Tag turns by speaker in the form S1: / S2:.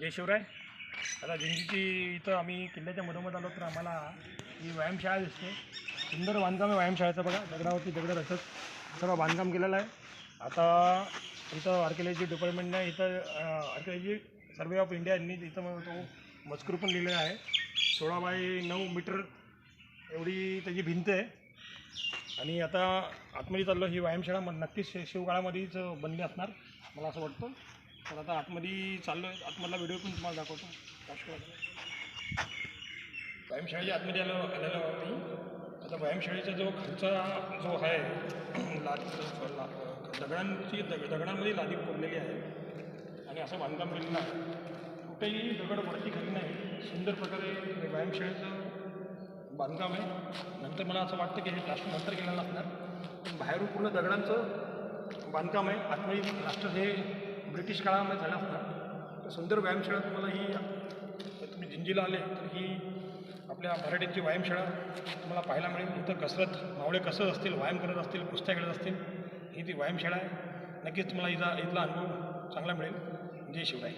S1: जय शिवराय. आता जिंजीची इथं आम्ही किल्ल्याच्या मधोमध आलो तर आम्हाला ही व्यायामशाळा दिसते. सुंदर बांधकाम आहे व्यायामशाळेचं बघा. दगडावरती दगड रचत सर्व बांधकाम केलेलं आहे. आता इथं आर्किओलॉजी डिपार्टमेंटने इथं आर्किओलॉजी सर्वे ऑफ इंडिया यांनी इथं तो मजकूर पण लिहिलेला आहे. सोळा बाय नऊ मीटर एवढी त्याची भिंत आहे. आणि आता आतमध्ये चाललो ही व्यायामशाळा मग नक्कीच शिवकाळामध्येच बनली असणार. मला असं वाटतं. तर आता आतमध्ये चाललो आहे आतमधला व्हिडिओ पण तुम्हाला दाखवतो. व्यायामशाळेच्या आतमध्ये आलो आलेलो आम्ही. मी आता व्यायामशाळेचा जो खालचा जो आहे लादी दगडांची दग दगडांमध्ये लादी कोरलेली आहे. आणि असं बांधकाम केलेलं आहे. कुठेही दगड वरती खाली नाही. सुंदर प्रकारे व्यायामशाळेचं बांधकाम आहे. नंतर मला असं वाटतं की हे प्लास्टर नंतर केलेलं असणार. पण बाहेरून पूर्ण दगडांचं बांधकाम आहे. आतमध्ये प्लास्टर हे ब्रिटिश काळामध्ये झाला होता. तर सुंदर व्यायामशाळा तुम्हाला ही तुम्ही जिंजीला आले तर ही आपल्या मराठीची व्यायामशाळा तुम्हाला पाहायला मिळेल. इथं कसरत मावळे कसरत असतील व्यायाम करत असतील कुस्त्या खेळत असतील ही ती व्यायामशाळा आहे. नक्कीच तुम्हाला इथला इथला अनुभव चांगला मिळेल. जय शिवराय.